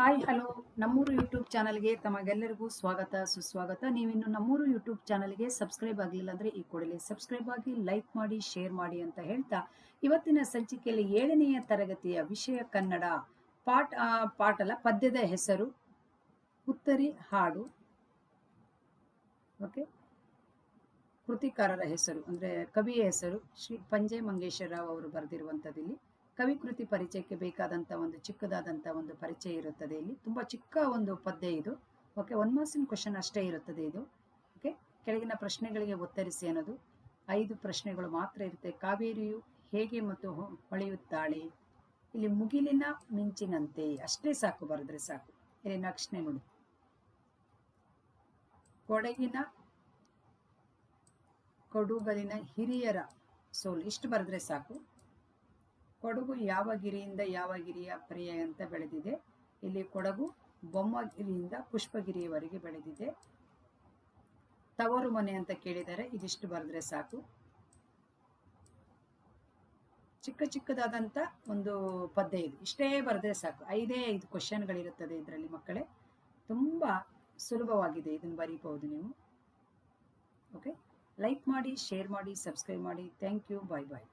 Hi, hello. ನಮ್ಮೂರು YouTube ಚಾನಲ್ಗೆ ತಮಗೆಲ್ಲರಿಗೂ ಸ್ವಾಗತ, ಸುಸ್ವಾಗತ. ನೀವಿನ್ನು ನಮ್ಮೂರು ಯೂಟ್ಯೂಬ್ ಚಾನಲ್ಗೆ ಸಬ್ಸ್ಕ್ರೈಬ್ ಆಗಲಿಲ್ಲ ಅಂದರೆ ಈ ಕೂಡಲೇ ಸಬ್ಸ್ಕ್ರೈಬ್ ಆಗಿ, ಲೈಕ್ ಮಾಡಿ, ಶೇರ್ ಮಾಡಿ ಅಂತ ಹೇಳ್ತಾ ಇವತ್ತಿನ ಸಂಚಿಕೆಯಲ್ಲಿ ಏಳನೆಯ ತರಗತಿಯ ವಿಷಯ ಕನ್ನಡ. ಪಾಠ ಪಾಠ ಪದ್ಯದ ಹೆಸರು, ಉತ್ತರಿ, ಹಾಡು. ಓಕೆ. ಕೃತಿಕಾರರ ಹೆಸರು, ಅಂದರೆ ಕವಿಯ ಹೆಸರು ಶ್ರೀ ಪಂಜೆ ಮಂಗೇಶ್ವರ ರಾವ್ ಅವರು ಬರೆದಿರುವಂಥದ್ದು ಇಲ್ಲಿ ಕವಿ ಕೃತಿ ಪರಿಚಯಕ್ಕೆ ಬೇಕಾದಂಥ ಒಂದು ಚಿಕ್ಕದಾದಂಥ ಒಂದು ಪರಿಚಯ ಇರುತ್ತದೆ ಇಲ್ಲಿ. ತುಂಬ ಚಿಕ್ಕ ಒಂದು ಪದ್ಯ ಇದು. ಓಕೆ ಒನ್ ಮಾರ್ಕ್ಸಿನ ಕ್ವಶನ್ ಅಷ್ಟೇ ಇರುತ್ತದೆ ಇದು. ಓಕೆ ಕೆಳಗಿನ ಪ್ರಶ್ನೆಗಳಿಗೆ ಉತ್ತರಿಸಿ ಅನ್ನೋದು. ಐದು ಪ್ರಶ್ನೆಗಳು ಮಾತ್ರ ಇರುತ್ತೆ. ಕಾವೇರಿಯು ಹೇಗೆ ಮತ್ತು ಹೊಳೆಯುತ್ತಾಳೆ? ಇಲ್ಲಿ ಮುಗಿಲಿನ ಮಿಂಚಿನಂತೆ. ಅಷ್ಟೇ ಸಾಕು, ಬರೆದ್ರೆ ಸಾಕು. ಇಲ್ಲಿ ನಕ್ಷಣೆ ನೋಡಿ. ಕೊಡಗಿನ ಕೊಡುಗಲಿನ ಹಿರಿಯರ ಸೋಲು. ಇಷ್ಟು ಬರೆದ್ರೆ ಸಾಕು. ಕೊಡಗು ಯಾವ ಗಿರಿಯಿಂದ ಯಾವ ಗಿರಿಯ ಪರ್ಯಾಯ ಬೆಳೆದಿದೆ. ಇಲ್ಲಿ ಕೊಡಗು ಬೊಮ್ಮಗಿರಿಯಿಂದ ಪುಷ್ಪಗಿರಿಯವರೆಗೆ ಬೆಳೆದಿದೆ. ತವರು ಮನೆ ಅಂತ ಕೇಳಿದರೆ ಇದಿಷ್ಟು ಬರೆದ್ರೆ ಸಾಕು. ಚಿಕ್ಕ ಚಿಕ್ಕದಾದಂಥ ಒಂದು ಪದ್ಯ ಇದೆ. ಇಷ್ಟೇ ಬರೆದ್ರೆ ಸಾಕು. ಐದೇ ಐದು ಕ್ವಶನ್ಗಳಿರುತ್ತದೆ ಇದರಲ್ಲಿ ಮಕ್ಕಳೇ. ತುಂಬ ಸುಲಭವಾಗಿದೆ ಇದನ್ನು ಬರೀಬಹುದು ನೀವು. ಓಕೆ ಲೈಕ್ ಮಾಡಿ ಶೇರ್ ಮಾಡಿ ಸಬ್ಸ್ಕ್ರೈಬ್ ಮಾಡಿ. Thank you bye bye